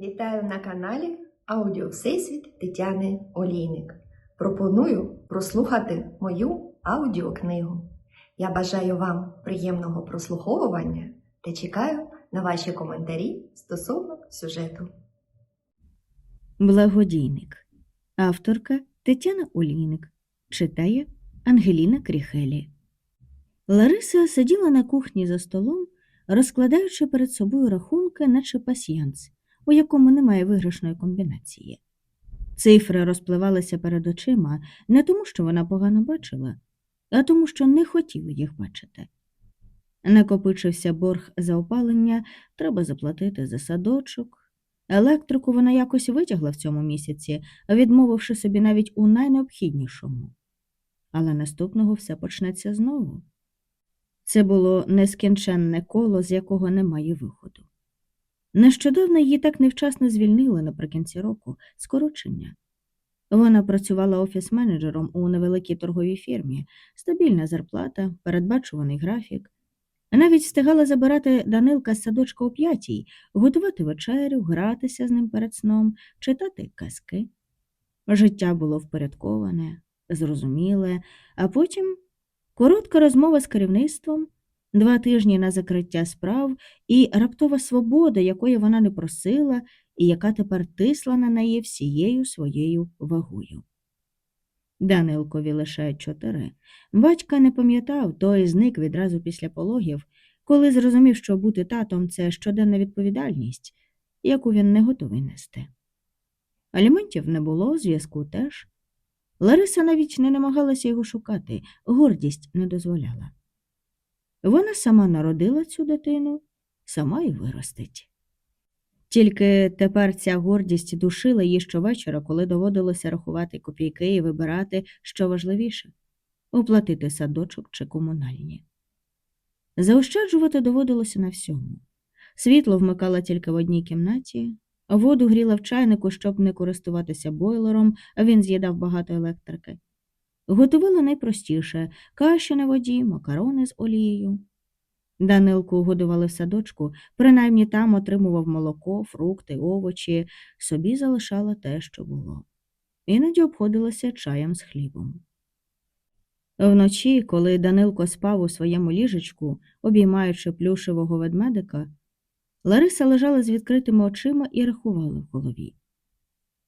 Вітаю на каналі Аудіо Всесвіт Тетяни Олійник. Пропоную прослухати мою аудіокнигу. Я бажаю вам приємного прослуховування та чекаю на ваші коментарі стосовно сюжету. Благодійник. Авторка Тетяна Олійник. Читає Ангеліна Кріхелі. Лариса сиділа на кухні за столом, розкладаючи перед собою рахунки, наче пасьянс, у якому немає виграшної комбінації. Цифри розпливалися перед очима не тому, що вона погано бачила, а тому, що не хотіла їх бачити. Накопичився борг за опалення, треба заплатити за садочок. Електрику вона якось витягла в цьому місяці, відмовивши собі навіть у найнеобхіднішому. Але наступного все почнеться знову. Це було нескінченне коло, з якого немає виходу. Нещодавно її так невчасно звільнили наприкінці року скорочення. Вона працювала офіс-менеджером у невеликій торговій фірмі, стабільна зарплата, передбачуваний графік. Навіть встигала забирати Данилка з садочка о п'ятій, готувати вечерю, гратися з ним перед сном, читати казки. Життя було впорядковане, зрозуміле, а потім коротка розмова з керівництвом, два тижні на закриття справ і раптова свобода, якої вона не просила, і яка тепер тисла на неї всією своєю вагою. Данилкові лише чотири. Батька не пам'ятав, той зник відразу після пологів, коли зрозумів, що бути татом це щоденна відповідальність, яку він не готовий нести. Аліментів не було, зв'язку теж. Лариса навіть не намагалася його шукати, гордість не дозволяла. Вона сама народила цю дитину, сама і виростить. Тільки тепер ця гордість душила її щовечора, коли доводилося рахувати копійки і вибирати, що важливіше оплатити садочок чи комунальні. Заощаджувати доводилося на всьому. Світло вмикала тільки в одній кімнаті, воду гріла в чайнику, щоб не користуватися бойлером, а він з'їдав багато електрики. Готувала найпростіше каші на воді, макарони з олією. Данилку годували в садочку, принаймні там отримував молоко, фрукти, овочі, собі залишала те, що було. Іноді обходилася чаєм з хлібом. Вночі, коли Данилко спав у своєму ліжечку, обіймаючи плюшевого ведмедика, Лариса лежала з відкритими очима і рахувала в голові.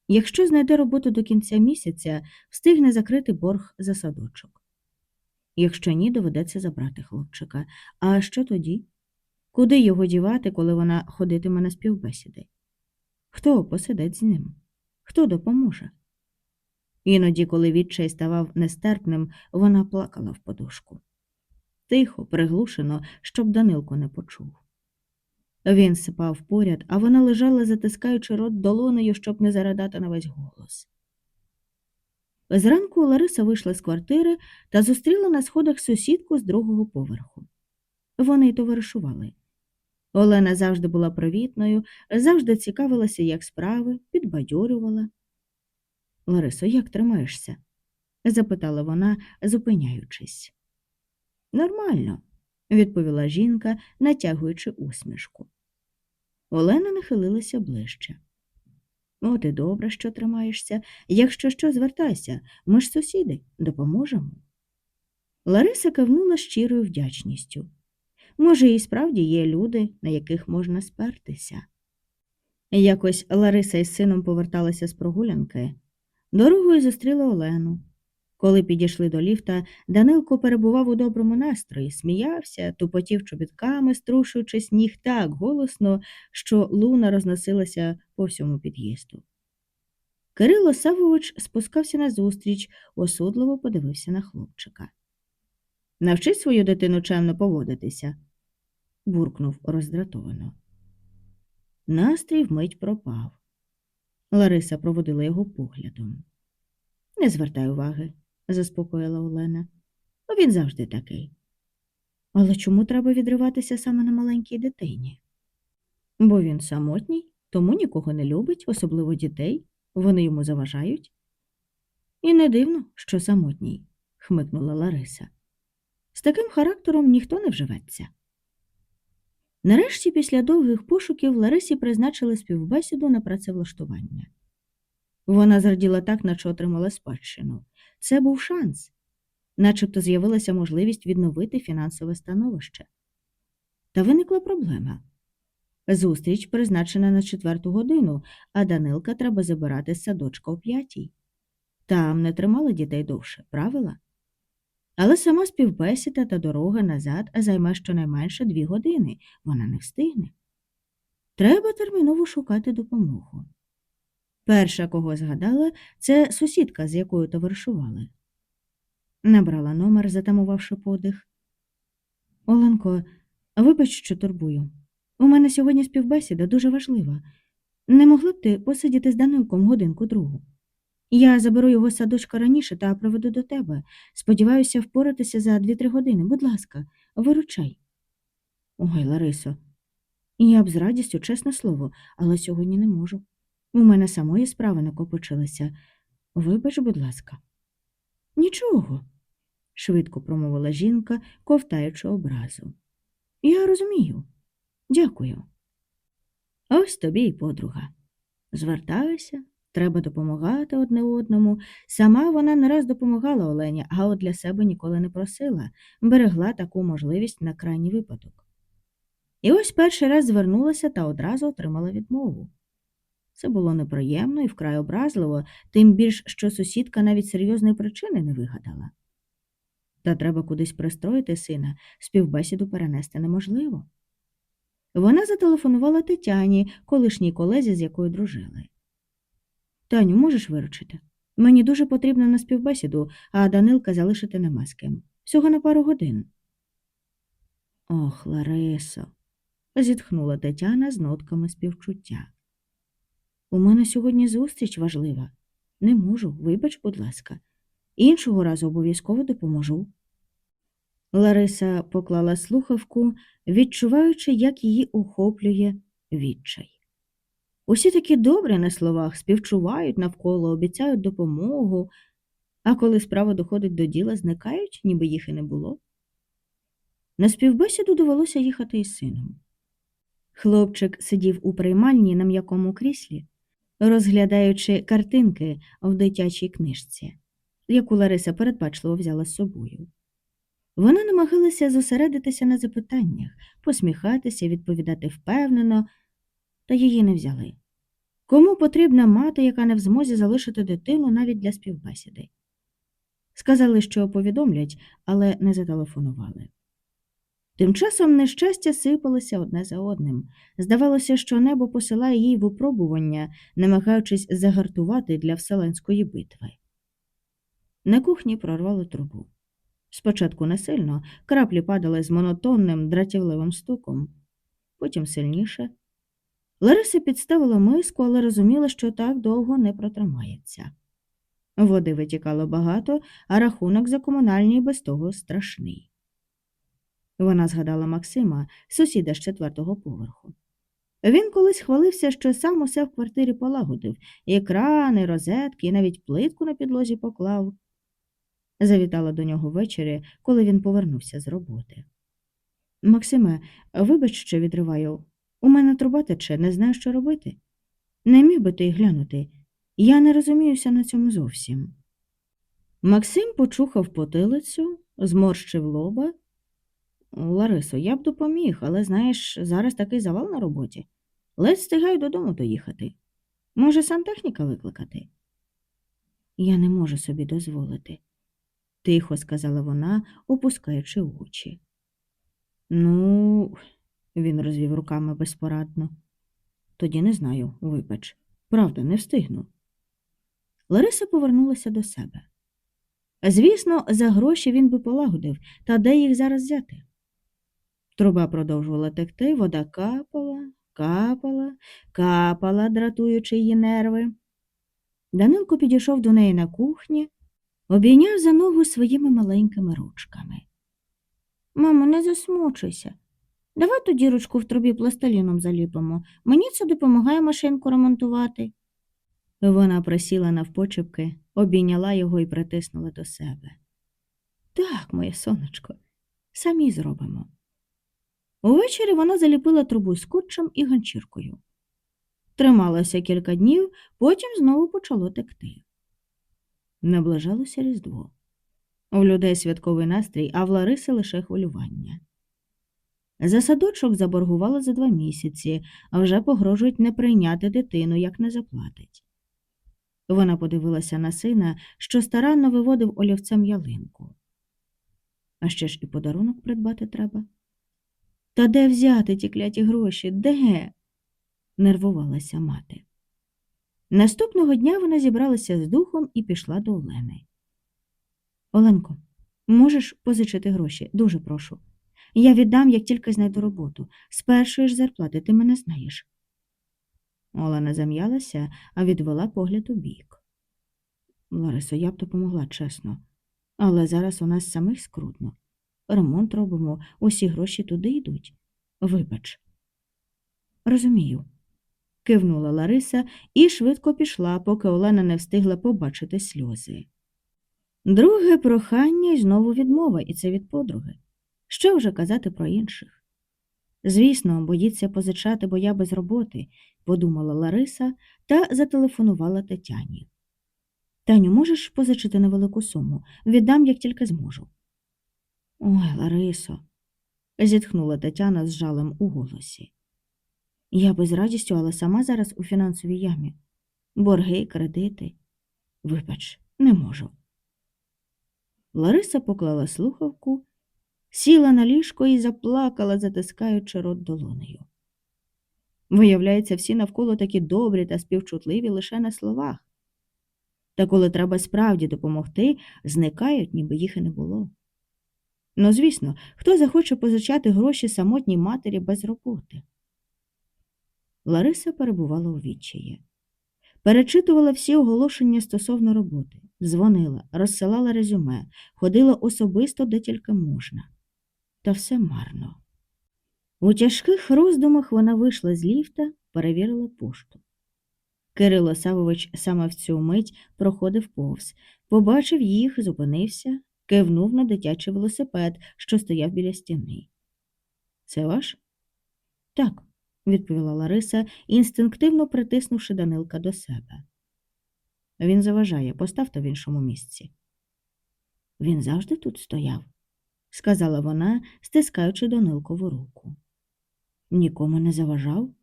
Якщо знайде роботу до кінця місяця, встигне закрити борг за садочок. Якщо ні, доведеться забрати хлопчика. А що тоді? Куди його дівати, коли вона ходитиме на співбесіди? Хто посидить з ним? Хто допоможе? Іноді, коли відчай ставав нестерпним, вона плакала в подушку. Тихо, приглушено, щоб Данилко не почув. Він сипав поряд, а вона лежала, затискаючи рот долонею, щоб не заридати на весь голос. Зранку Лариса вийшла з квартири та зустріла на сходах сусідку з другого поверху. Вони й товаришували. Олена завжди була привітною, завжди цікавилася, як справи, підбадьорювала. Ларисо, як тримаєшся? запитала вона, зупиняючись. Нормально, відповіла жінка, натягуючи усмішку. Олена нахилилася ближче. От і добре, що тримаєшся. Якщо що, звертайся, ми ж сусіди, допоможемо. Лариса кивнула щирою вдячністю. Може, і справді є люди, на яких можна спертися. Якось Лариса із сином поверталася з прогулянки. Дорогою зустріла Олену. Коли підійшли до ліфта, Данилко перебував у доброму настрої, сміявся, тупотів чобітками, струшуючи сніг так голосно, що луна розносилася по всьому під'їзду. Кирило Савович спускався назустріч, осудливо подивився на хлопчика. Навчи свою дитину чемно поводитися, буркнув роздратовано. Настрій вмить пропав. Лариса проводила його поглядом. Не звертай уваги, заспокоїла Олена. Він завжди такий. Але чому треба відриватися саме на маленькій дитині? Бо він самотній, тому нікого не любить, особливо дітей, вони йому заважають. І не дивно, що самотній, хмикнула Лариса. З таким характером ніхто не вживеться. Нарешті, після довгих пошуків, Ларисі призначили співбесіду на працевлаштування. Вона зраділа так, наче отримала спадщину. Це був шанс, начебто з'явилася можливість відновити фінансове становище. Та виникла проблема. Зустріч призначена на четверту годину, а Данилка треба забирати з садочка о п'ятій. Там не тримали дітей довше, правила? Але сама співбесіда та дорога назад займе щонайменше дві години. Вона не встигне. Треба терміново шукати допомогу. Перша, кого згадала, це сусідка, з якою товаришували. Набрала номер, затамувавши подих. Оленко, вибач, що турбую. У мене сьогодні співбесіда дуже важлива. Не могли б ти посидіти з Данилком годинку другу? Я заберу його з садочка раніше та приведу до тебе. Сподіваюся впоратися за дві-три години. Будь ласка, виручай. Ой, Ларисо, я б з радістю, чесне слово, але сьогодні не можу. У мене самої справи накопичилися. Вибач, будь ласка. Нічого, швидко промовила жінка, ковтаючи образу. Я розумію. Дякую. Ось тобі й подруга. Звертаюся, треба допомагати одне одному. Сама вона не раз допомагала Олені, а от для себе ніколи не просила, берегла таку можливість на крайній випадок. І ось перший раз звернулася та одразу отримала відмову. Це було неприємно і вкрай образливо, тим більш, що сусідка навіть серйозної причини не вигадала. Та треба кудись пристроїти сина, співбесіду перенести неможливо. Вона зателефонувала Тетяні, колишній колезі, з якою дружили. Таню, можеш виручити? Мені дуже потрібно на співбесіду, а Данилка залишити нема з ким. Всього на пару годин. Ох, Ларисо, зітхнула Тетяна з нотками співчуття. У мене сьогодні зустріч важлива. Не можу, вибач, будь ласка. Іншого разу обов'язково допоможу. Лариса поклала слухавку, відчуваючи, як її охоплює відчай. Усі такі добрі на словах, співчувають навколо, обіцяють допомогу, а коли справа доходить до діла, зникають, ніби їх і не було. На співбесіду довелося їхати із сином. Хлопчик сидів у приймальні на м'якому кріслі, розглядаючи картинки в дитячій книжці, яку Лариса передбачливо взяла з собою. Вона намагалася зосередитися на запитаннях, посміхатися, відповідати впевнено, та її не взяли. Кому потрібна мати, яка не в змозі залишити дитину навіть для співбесіди? Сказали, що повідомлять, але не зателефонували. Тим часом нещастя сипалося одне за одним. Здавалося, що небо посилає їй випробування, намагаючись загартувати для вселенської битви. На кухні прорвало трубу. Спочатку не сильно, краплі падали з монотонним дратівливим стуком, потім сильніше. Лариса підставила миску, але розуміла, що так довго не протримається. Води витікало багато, а рахунок за комунальні без того страшний. Вона згадала Максима, сусіда з четвертого поверху. Він колись хвалився, що сам усе в квартирі полагодив і крани, розетки, і навіть плитку на підлозі поклав. Завітала до нього ввечері, коли він повернувся з роботи. Максиме, вибач, що відриваю. У мене труба тече, не знаю, що робити. Не міг би ти глянути. Я не розуміюся на цьому зовсім. Максим почухав потилицю, зморщив лоба. Ларисо, я б допоміг, але знаєш, зараз такий завал на роботі. Ледь встигаю додому доїхати. Може, сантехніка викликати? Я не можу собі дозволити, тихо сказала вона, опускаючи очі. Ну, він розвів руками безпорадно. Тоді не знаю, вибач. Правда, не встигну. Лариса повернулася до себе. Звісно, за гроші він би полагодив, та де їх зараз взяти? Труба продовжувала текти, вода капала, капала, капала, дратуючи її нерви. Данилко підійшов до неї на кухні, обійняв за ногу своїми маленькими ручками. Мамо, не засмучуйся. Давай ту дірочку в трубі пластиліном заліпимо. Мені це допомагає машинку ремонтувати. Вона присіла навпочепки, обійняла його і притиснула до себе. Так, моє сонечко, самі зробимо. Увечері вона заліпила трубу скотчем і ганчіркою. Трималася кілька днів, потім знову почало текти. Наближалося Різдво. У людей святковий настрій, а в Лариси лише хвилювання. За садочок заборгувала за два місяці, а вже погрожують не прийняти дитину, як не заплатить. Вона подивилася на сина, що старанно виводив олівцем ялинку. А ще ж і подарунок придбати треба. Та де взяти ті кляті гроші? Де? нервувалася мати. Наступного дня вона зібралася з духом і пішла до Олени. Оленко, можеш позичити гроші? Дуже прошу. Я віддам, як тільки знайду роботу. З першої ж зарплати ти мене знаєш. Олена зам'ялася, а відвела погляд у бік. Ларисо, я б допомогла, чесно. Але зараз у нас самих скрутно. Ремонт робимо, усі гроші туди йдуть. Вибач. Розумію. кивнула Лариса і швидко пішла, поки Олена не встигла побачити сльози. Друге прохання й знову відмова, і це від подруги. Що вже казати про інших? Звісно, боїться позичати, бо я без роботи, подумала Лариса та зателефонувала Тетяні. Таню, можеш позичити невелику суму? Віддам, як тільки зможу. Ой, Ларисо, зітхнула Тетяна з жалем у голосі. Я би з радістю, але сама зараз у фінансовій ямі. Борги, кредити. Вибач, не можу. Лариса поклала слухавку, сіла на ліжко і заплакала, затискаючи рот долонею. Виявляється, всі навколо такі добрі та співчутливі лише на словах. Та коли треба справді допомогти, зникають, ніби їх і не було. Ну, звісно, хто захоче позичати гроші самотній матері без роботи? Лариса перебувала у відчаї. Перечитувала всі оголошення стосовно роботи, дзвонила, розсилала резюме, ходила особисто де тільки можна. Та все марно. У тяжких роздумах вона вийшла з ліфта, перевірила пошту. Кирило Савович саме в цю мить проходив повз, побачив їх, зупинився, кивнув на дитячий велосипед, що стояв біля стіни. Це ваш? Так, відповіла Лариса, інстинктивно притиснувши Данилка до себе. Він заважає, поставте в іншому місці. Він завжди тут стояв, сказала вона, стискаючи Данилкову руку. Нікому не заважав?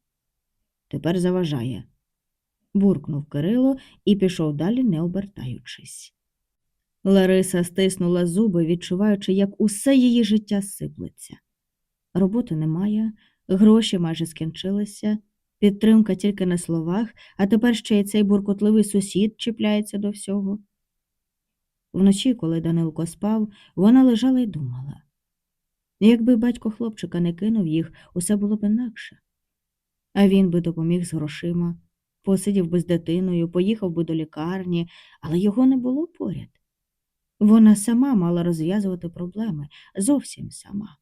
Тепер заважає. буркнув Кирило і пішов далі, не обертаючись. Лариса стиснула зуби, відчуваючи, як усе її життя сиплеться. Роботи немає, гроші майже скінчилися, підтримка тільки на словах, а тепер ще й цей буркотливий сусід чіпляється до всього. Вночі, коли Данилко спав, вона лежала й думала. Якби батько хлопчика не кинув їх, усе було б інакше. А він би допоміг з грошима, посидів би з дитиною, поїхав би до лікарні, але його не було поряд. Вона сама мала розв'язувати проблеми, зовсім сама.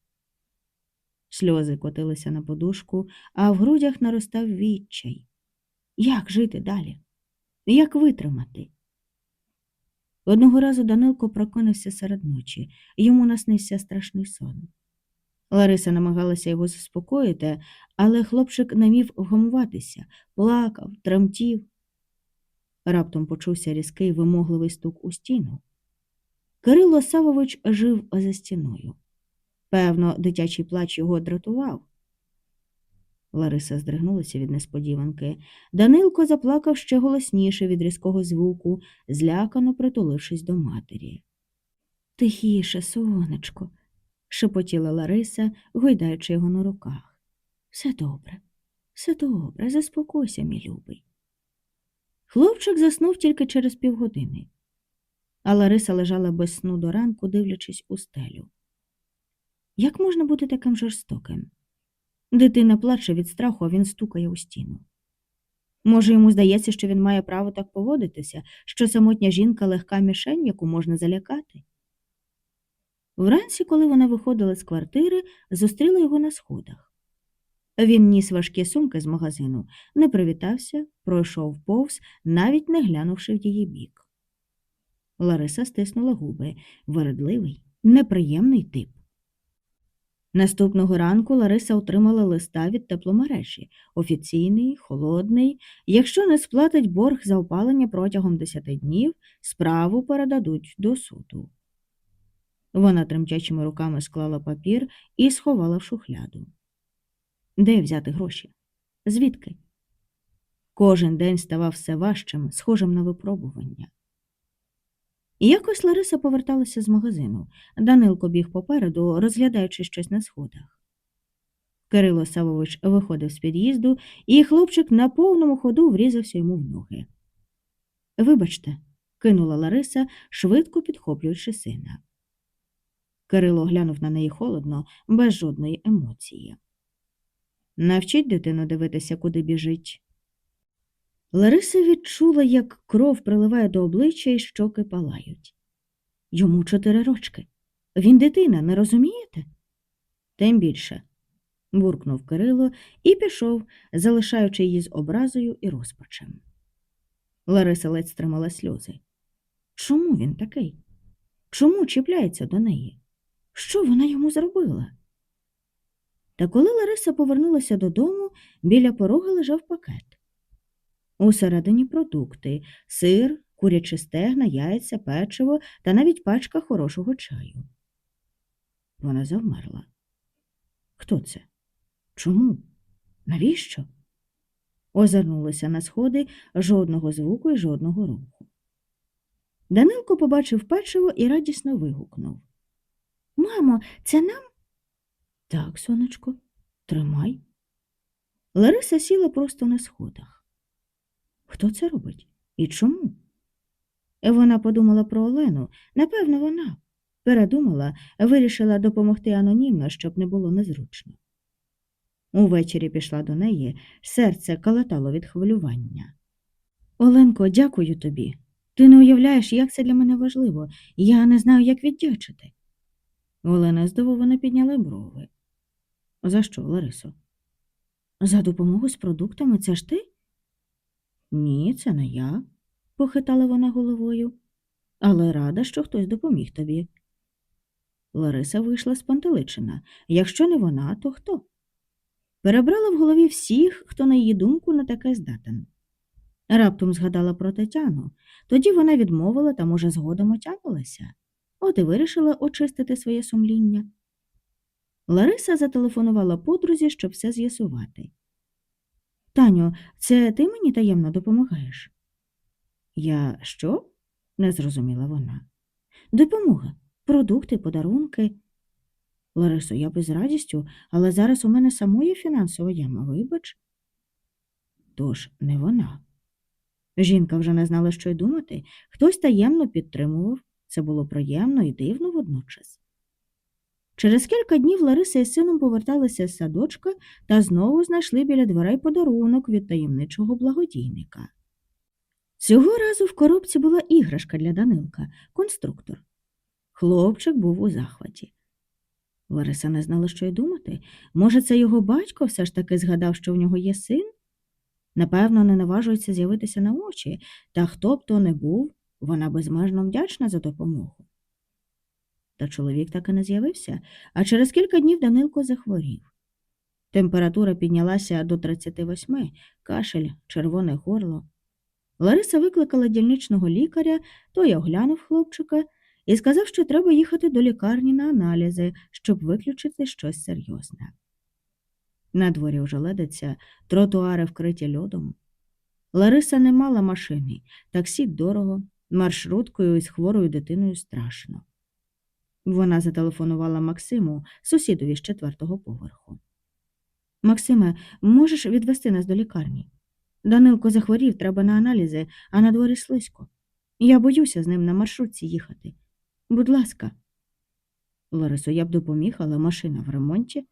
Сльози котилися на подушку, а в грудях наростав відчай. Як жити далі? Як витримати? Одного разу Данилко прокинувся серед ночі, йому наснився страшний сон. Лариса намагалася його заспокоїти, але хлопчик не міг вгамуватися, плакав, тремтів. Раптом почувся різкий вимогливий стук у стіну. Кирило Савович жив за стіною. Певно, дитячий плач його дратував. Лариса здригнулася від несподіванки. Данилко заплакав ще голосніше від різкого звуку, злякано притулившись до матері. Тихіше, сонечко, шепотіла Лариса, гойдаючи його на руках. Все добре, все добре, заспокойся, мій любий. Хлопчик заснув тільки через півгодини, а Лариса лежала без сну до ранку, дивлячись у стелю. Як можна бути таким жорстоким? Дитина плаче від страху, а він стукає у стіну. Може, йому здається, що він має право так поводитися, що самотня жінка легка мішень, яку можна залякати. Вранці, коли вона виходила з квартири, зустріла його на сходах. Він ніс важкі сумки з магазину, не привітався, пройшов повз, навіть не глянувши в її бік. Лариса стиснула губи. Вередливий, неприємний тип. Наступного ранку Лариса отримала листа від тепломережі офіційний, холодний. Якщо не сплатить борг за опалення протягом 10 днів, справу передадуть до суду. Вона тремтячими руками склала папір і сховала в шухляду. Де взяти гроші? Звідки? Кожен день ставав все важчим, схожим на випробування. Якось Лариса поверталася з магазину. Данилко біг попереду, розглядаючи щось на сходах. Кирило Савович виходив з під'їзду, і хлопчик на повному ходу врізався йому в ноги. Вибачте, кинула Лариса, швидко підхоплюючи сина. Кирило глянув на неї холодно, без жодної емоції. Навчіть дитину дивитися, куди біжить. Лариса відчула, як кров приливає до обличчя і щоки палають. Йому чотири рочки. Він дитина, не розумієте? Тим більше, буркнув Кирило і пішов, залишаючи її з образою і розпачем. Лариса ледь стримала сльози. Чому він такий? Чому чіпляється до неї? Що вона йому зробила? Та коли Лариса повернулася додому, біля порога лежав пакет. Усередині продукти сир, курячі стегна, яйця, печиво та навіть пачка хорошого чаю. Вона завмерла. Хто це? Чому? Навіщо? Озирнулася на сходи жодного звуку і жодного руху. Данилко побачив печиво і радісно вигукнув. Мамо, це нам? Так, сонечко, тримай. Лариса сіла просто на сходах. Хто це робить і чому? Вона подумала про Олену. Напевно, вона. Передумала, вирішила допомогти анонімно, щоб не було незручно. Увечері пішла до неї, серце калатало від хвилювання. Оленко, дякую тобі. Ти не уявляєш, як це для мене важливо. Я не знаю, як віддячити. Олена здивовано підняла брови. За що, Ларисо? За допомогу з продуктами це ж ти? Ні, це не я, похитала вона головою, але рада, що хтось допоміг тобі. Лариса вийшла спантеличена. Якщо не вона, то хто? Перебрала в голові всіх, хто, на її думку, на таке здатен. Раптом згадала про Тетяну, тоді вона відмовила та, може, згодом отямилася. От і вирішила очистити своє сумління. Лариса зателефонувала подрузі, щоб все з'ясувати. Таню, це ти мені таємно допомагаєш? Я що? не зрозуміла вона. Допомога, продукти, подарунки. Ларисо, я би з радістю, але зараз у мене самої фінансова яма, вибач. Тож не вона. Жінка вже не знала, що й думати. Хтось таємно підтримував. Це було приємно і дивно водночас. Через кілька днів Лариса із сином поверталися з садочка та знову знайшли біля дверей подарунок від таємничого благодійника. Цього разу в коробці була іграшка для Данилка, конструктор. Хлопчик був у захваті. Лариса не знала, що й думати. Може, це його батько все ж таки згадав, що в нього є син? Напевно, не наважується з'явитися на очі, та хто б то не був, вона безмежно вдячна за допомогу. Та чоловік так і не з'явився, а через кілька днів Данилко захворів. Температура піднялася до 38, кашель, червоне горло. Лариса викликала дільничного лікаря, той оглянув хлопчика і сказав, що треба їхати до лікарні на аналізи, щоб виключити щось серйозне. На дворі вже ледиться, тротуари вкриті льодом. Лариса не мала машини, таксі дорого, маршруткою із хворою дитиною страшно. Вона зателефонувала Максиму, сусідові з четвертого поверху. Максиме, можеш відвести нас до лікарні? Данилко захворів, треба на аналізи, а на дворі слизько. Я боюся з ним на маршрутці їхати. Будь ласка. Ларисо, я б допоміг, але машина в ремонті,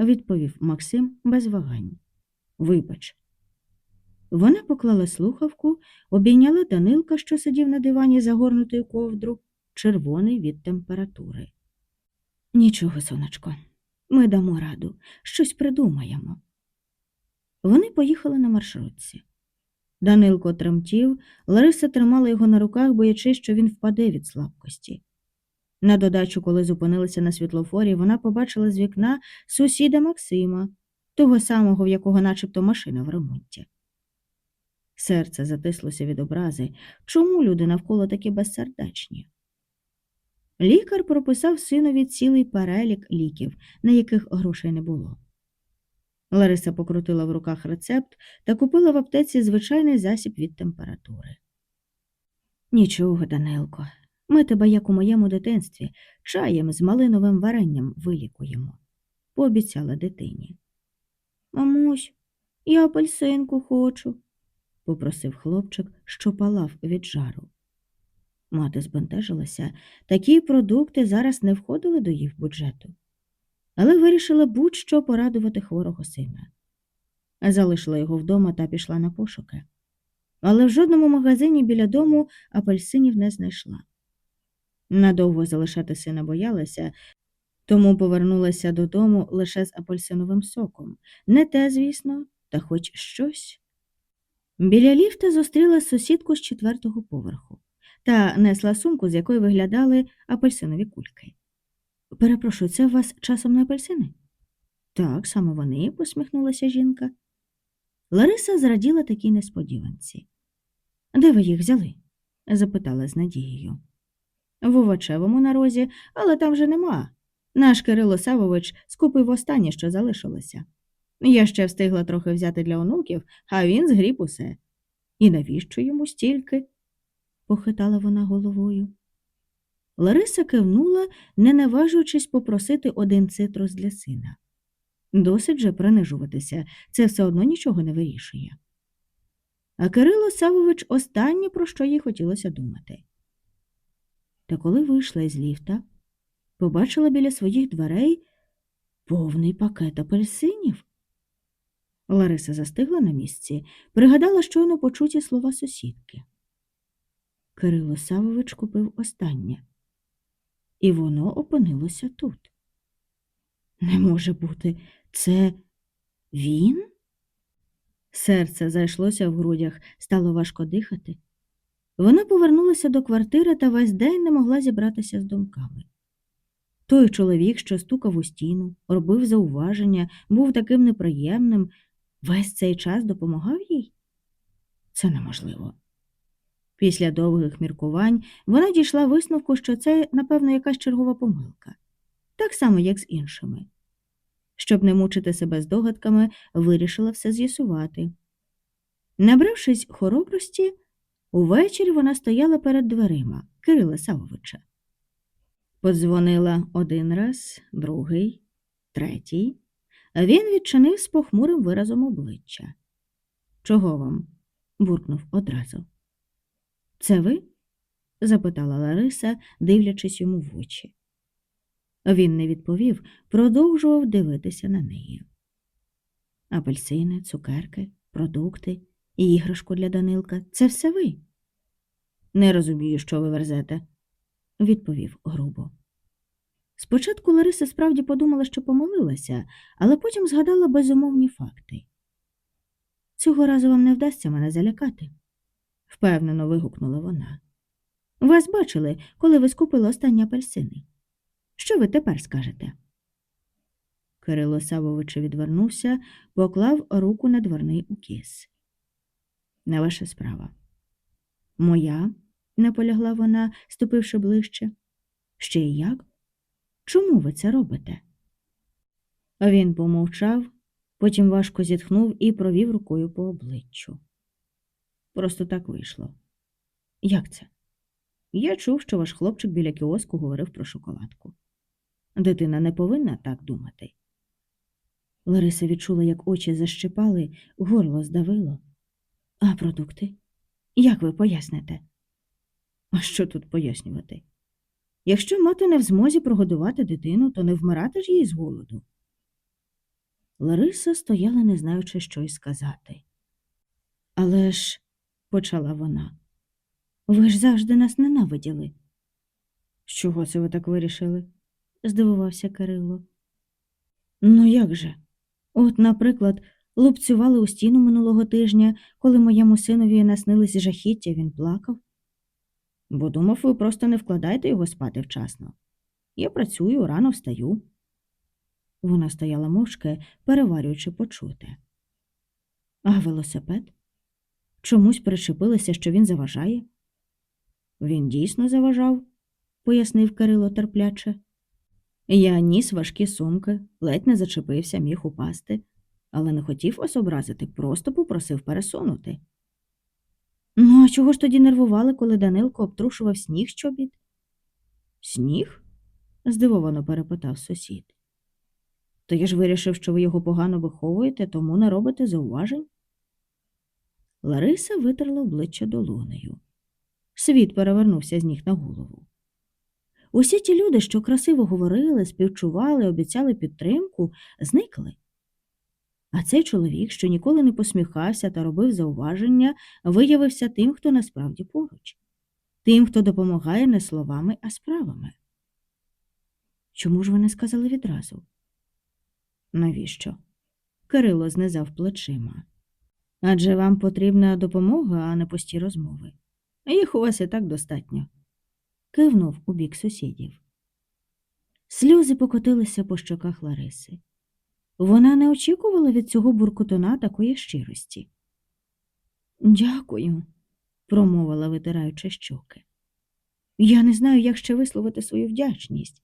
відповів Максим без вагань. Вибач. Вона поклала слухавку, обійняла Данилка, що сидів на дивані, загорнутий у ковдру, червоний від температури. Нічого, сонечко, ми дамо раду, щось придумаємо. Вони поїхали на маршрутці. Данилко тремтів, Лариса тримала його на руках, боячись, що він впаде від слабкості. На додачу, коли зупинилися на світлофорі, вона побачила з вікна сусіда Максима, того самого, в якого начебто машина в ремонті. Серце затислося від образи, чому люди навколо такі безсердечні. Лікар прописав синові цілий перелік ліків, на яких грошей не було. Лариса покрутила в руках рецепт та купила в аптеці звичайний засіб від температури. Нічого, Данилко, ми тебе, як у моєму дитинстві, чаєм з малиновим варенням вилікуємо, пообіцяла дитині. Мамусь, я апельсинку хочу, попросив хлопчик, що палав від жару. Мати збентежилася, такі продукти зараз не входили до їх бюджету, але вирішила будь-що порадувати хворого сина. Залишила його вдома та пішла на пошуки. Але в жодному магазині біля дому апельсинів не знайшла. Надовго залишати сина боялася, тому повернулася додому лише з апельсиновим соком. Не те, звісно, та хоч щось. Біля ліфта зустріла сусідку з четвертого поверху та несла сумку, з якої виглядали апельсинові кульки. Перепрошую, це у вас часом не апельсини? Так, саме вони, посміхнулася жінка. Лариса зраділа такій несподіванці. Де ви їх взяли? запитала з надією. В овочевому нарозі, але там вже нема. Наш Кирило Савович скупив останнє, що залишилося. Я ще встигла трохи взяти для онуків, а він згріб усе. І навіщо йому стільки? Похитала вона головою. Лариса кивнула, не наважуючись попросити один цитрус для сина. Досить же принижуватися, це все одно нічого не вирішує. А Кирило Савович останнє, про що їй хотілося думати. Та коли вийшла із ліфта, побачила біля своїх дверей повний пакет апельсинів. Лариса застигла на місці, пригадала щойно почуті слова сусідки. Кирило Савович купив останнє, і воно опинилося тут. Не може бути, це він? Серце зайшлося в грудях, стало важко дихати. Вона повернулася до квартири та весь день не могла зібратися з думками. Той чоловік, що стукав у стіну, робив зауваження, був таким неприємним, весь цей час допомагав їй? Це неможливо. Після довгих міркувань вона дійшла висновку, що це, напевно, якась чергова помилка, так само, як з іншими. Щоб не мучити себе здогадками, вирішила все з'ясувати. Набравшись хоробрості, увечері вона стояла перед дверима Кирила Савовича. Подзвонила один раз, другий, третій. Він відчинив з похмурим виразом обличчя. Чого вам? буркнув одразу. Це ви? запитала Лариса, дивлячись йому в очі. Він не відповів, продовжував дивитися на неї. Апельсини, цукерки, продукти, іграшку для Данилка це все ви? Не розумію, що ви верзете, відповів грубо. Спочатку Лариса справді подумала, що помилилася, але потім згадала безумовні факти. Цього разу вам не вдасться мене залякати, впевнено вигукнула вона. Вас бачили, коли ви скупили останні апельсини. Що ви тепер скажете? Кирило Савович відвернувся, поклав руку на дверний укіс. Не ваша справа. Моя, наполягла вона, ступивши ближче. Ще й як? Чому ви це робите? Він помовчав, потім важко зітхнув і провів рукою по обличчю. Просто так вийшло. Як це? Я чув, що ваш хлопчик біля кіоску говорив про шоколадку. Дитина не повинна так думати. Лариса відчула, як очі защипали, горло здавило. А продукти? Як ви поясните? А що тут пояснювати? Якщо мати не в змозі прогодувати дитину, то не вмирати ж їй з голоду. Лариса стояла, не знаючи, що й сказати. Але ж, почала вона, ви ж завжди нас ненавиділи. З чого це ви так вирішили? здивувався Кирило. Ну як же? От, наприклад, лупцювали у стіну минулого тижня, коли моєму синові наснились жахіття, він плакав. Бо думав, ви просто не вкладаєте його спати вчасно. Я працюю, рано встаю. Вона стояла мовчки, переварюючи почуте. А велосипед? Чомусь причепилася, що він заважає. Він дійсно заважав, пояснив Кирило терпляче. Я ніс важкі сумки, ледь не зачепився, міг упасти, але не хотів вас образити, просто попросив пересунути. Ну, а чого ж тоді нервували, коли Данилко обтрушував сніг з чобіт? Сніг? здивовано перепитав сусід. То я ж вирішив, що ви його погано виховуєте, тому не робите зауважень. Лариса витерла обличчя долонею. Світ перевернувся з ніг на голову. Усі ті люди, що красиво говорили, співчували, обіцяли підтримку, зникли. А цей чоловік, що ніколи не посміхався та робив зауваження, виявився тим, хто насправді поруч, тим, хто допомагає не словами, а справами. Чому ж ви не сказали відразу? Навіщо? Кирило знизав плечима. Адже вам потрібна допомога, а не пусті розмови. Їх у вас і так достатньо. Кивнув у бік сусідів. Сльози покотилися по щоках Лариси. Вона не очікувала від цього буркотуна такої щирості. Дякую, промовила, витираючи щоки. Я не знаю, як ще висловити свою вдячність.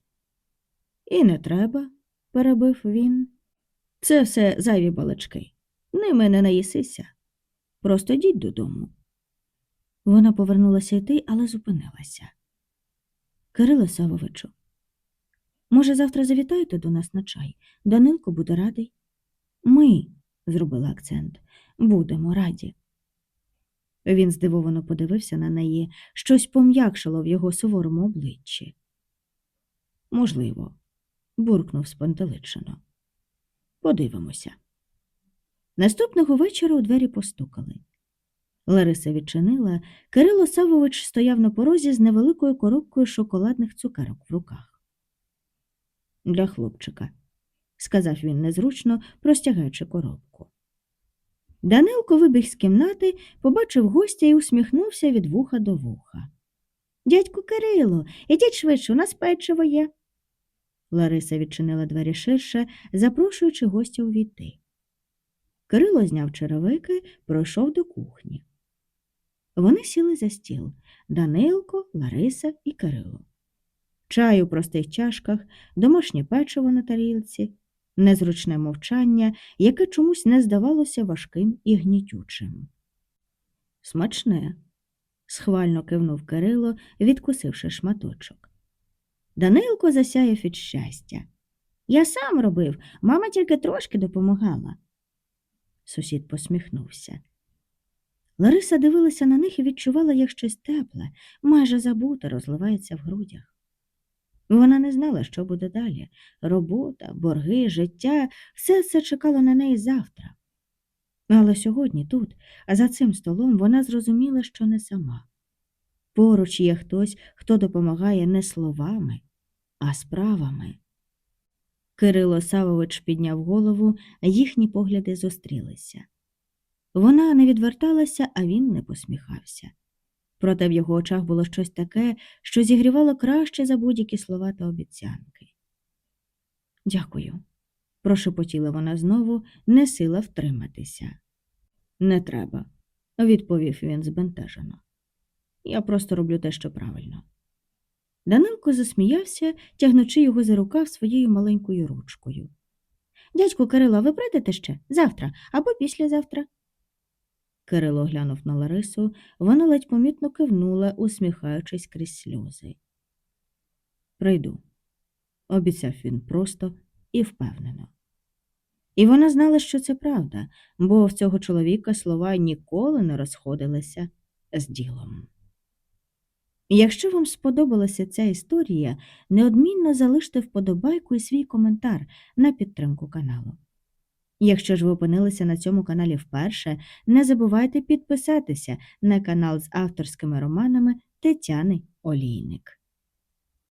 І не треба, перебив він. Це все зайві балачки. Ними не наїсися. Просто йдіть додому. Вона повернулася йти, але зупинилася. Кирило Савовичу, може, завтра завітаєте до нас на чай? Данилко буде радий. Ми, зробила акцент, будемо раді. Він здивовано подивився на неї, щось пом'якшило в його суворому обличчі. Можливо, буркнув спантеличено. Подивимося. Наступного вечора у двері постукали. Лариса відчинила, Кирило Савович стояв на порозі з невеликою коробкою шоколадних цукерок в руках. Для хлопчика, сказав він незручно, простягаючи коробку. Данилко вибіг з кімнати, побачив гостя і усміхнувся від вуха до вуха. Дядьку Кирило, ідіть швидше, у нас печиво є. Лариса відчинила двері ширше, запрошуючи гостя увійти. Кирило зняв черевики, пройшов до кухні. Вони сіли за стіл Данилко, Лариса і Кирило. Чай у простих чашках, домашнє печиво на тарілці, незручне мовчання, яке чомусь не здавалося важким і гнітючим. Смачне, схвально кивнув Кирило, відкусивши шматочок. Данилко засяяв від щастя. Я сам робив, мама тільки трошки допомагала. Сусід посміхнувся. Лариса дивилася на них і відчувала, як щось тепле, майже забуте, розливається в грудях. Вона не знала, що буде далі. Робота, борги, життя все це чекало на неї завтра. Але сьогодні тут, за цим столом, вона зрозуміла, що не сама. Поруч є хтось, хто допомагає не словами, а справами. Кирило Савович підняв голову, їхні погляди зустрілися. Вона не відверталася, а він не посміхався. Проте в його очах було щось таке, що зігрівало краще за будь-які слова та обіцянки. Дякую, прошепотіла вона знову, не сила втриматися. Не треба, відповів він збентежено. Я просто роблю те, що правильно. Данилко засміявся, тягнучи його за рукав своєю маленькою ручкою. Дядько Кирило, ви прийдете ще завтра або післязавтра? Кирило глянув на Ларису, вона ледь помітно кивнула, усміхаючись крізь сльози. Прийду, обіцяв він просто і впевнено. І вона знала, що це правда, бо в цього чоловіка слова ніколи не розходилися з ділом. Якщо вам сподобалася ця історія, неодмінно залиште вподобайку і свій коментар на підтримку каналу. Якщо ж ви опинилися на цьому каналі вперше, не забувайте підписатися на канал з авторськими романами Тетяни Олійник.